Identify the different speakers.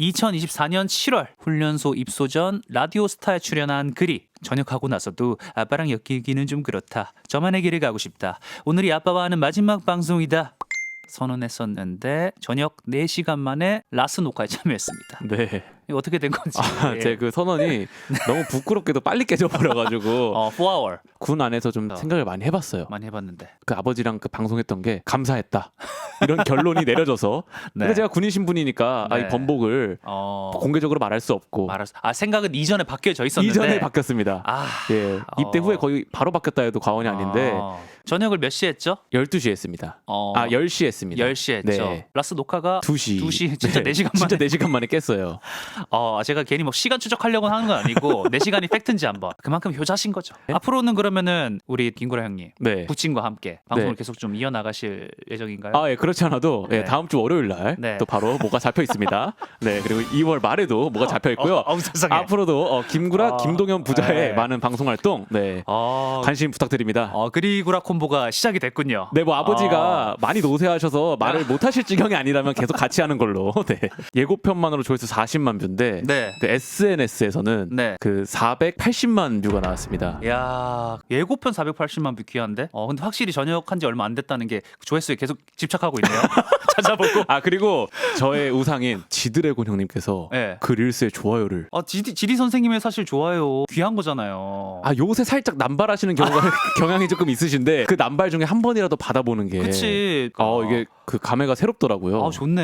Speaker 1: 2024년 7월 훈련소 입소 전 라디오 스타에 출연한 글이 전역하고 나서도 아빠랑 엮이기는 좀 그렇다. 저만의 길을 가고 싶다. 오늘이 아빠와 하는 마지막 방송이다. 선언했었는데 저녁 4시간 만에 라스 녹화에 참여했습니다.
Speaker 2: 네.
Speaker 1: 어떻게 된 건지.
Speaker 2: 아, 제그 선언이 너무 부끄럽게도 빨리 깨져버려가지고
Speaker 1: 어, 4hour
Speaker 2: 군 안에서 좀
Speaker 1: 어.
Speaker 2: 생각을 많이 해봤어요.
Speaker 1: 많이 해봤는데.
Speaker 2: 그 아버지랑 그 방송했던 게 감사했다 이런 결론이 내려져서
Speaker 1: 네.
Speaker 2: 근데 제가 군인 신분이니까 아,
Speaker 1: 네.
Speaker 2: 이 번복을
Speaker 1: 어,
Speaker 2: 공개적으로 말할 수 없고
Speaker 1: 말았어. 아 생각은 이전에 바뀌어져 있었는데.
Speaker 2: 이전에 바뀌었습니다.
Speaker 1: 아,
Speaker 2: 예, 입대
Speaker 1: 어.
Speaker 2: 후에 거의 바로 바뀌었다 해도 과언이 아닌데
Speaker 1: 어. 저녁을 몇 시에 했죠?
Speaker 2: 12시에 했습니다.
Speaker 1: 어,
Speaker 2: 아 10시에 했습니다.
Speaker 1: 10시에 했죠.
Speaker 2: 네.
Speaker 1: 라스 녹화가
Speaker 2: 2시.
Speaker 1: 2시 진짜 네 시간
Speaker 2: 진짜
Speaker 1: 만에.
Speaker 2: 4시간 만에 깼어요.
Speaker 1: 어, 제가 괜히 뭐 시간 추적하려고 하는 건 아니고 내 시간이 팩트인지 한번. 그만큼 효자신 거죠.
Speaker 2: 네?
Speaker 1: 앞으로는 그러면은 우리 김구라 형님
Speaker 2: 네.
Speaker 1: 부친과 함께 방송을
Speaker 2: 네.
Speaker 1: 계속 좀 이어 나가실 예정인가요?
Speaker 2: 아, 예, 그렇지 않아도 예,
Speaker 1: 네.
Speaker 2: 다음 주 월요일 날또
Speaker 1: 네.
Speaker 2: 바로 뭐가 잡혀 있습니다. 네, 그리고 2월 말에도 뭐가 잡혀 있고요.
Speaker 1: 어, 어, 세상에.
Speaker 2: 앞으로도 어, 김구라,
Speaker 1: 아,
Speaker 2: 김동현 부자의
Speaker 1: 네.
Speaker 2: 많은 방송 활동 네,
Speaker 1: 어,
Speaker 2: 관심 부탁드립니다.
Speaker 1: 어, 그리구라 콤보가 시작이 됐군요.
Speaker 2: 네, 뭐 아버지가
Speaker 1: 아.
Speaker 2: 많이 노쇠하셔서 말을 못 하실 지경이 아니라면 계속 같이 하는 걸로. 네. 예고편만으로 조회수 40만 뷰인데
Speaker 1: 네.
Speaker 2: 그 SNS에서는
Speaker 1: 네.
Speaker 2: 그 480만 뷰가 나왔습니다.
Speaker 1: 야 예고편 480만 뷰 귀한데? 어 근데 확실히 전역한 지 얼마 안 됐다는 게 조회수에 계속 집착하고 있네요. 찾아보고.
Speaker 2: 아, 그리고 저의 우상인 지드래곤 형님께서
Speaker 1: 네.
Speaker 2: 그 릴스에 좋아요를
Speaker 1: 아 지디, 지디 선생님의 사실 좋아요 귀한 거잖아요.
Speaker 2: 아 요새 살짝 남발하시는 경우가 경향이 조금 있으신 데 그 남발 중에 한 번이라도 받아보는 게
Speaker 1: 그치.
Speaker 2: 어 이게 그 감회가 새롭더라고요.
Speaker 1: 아 좋네.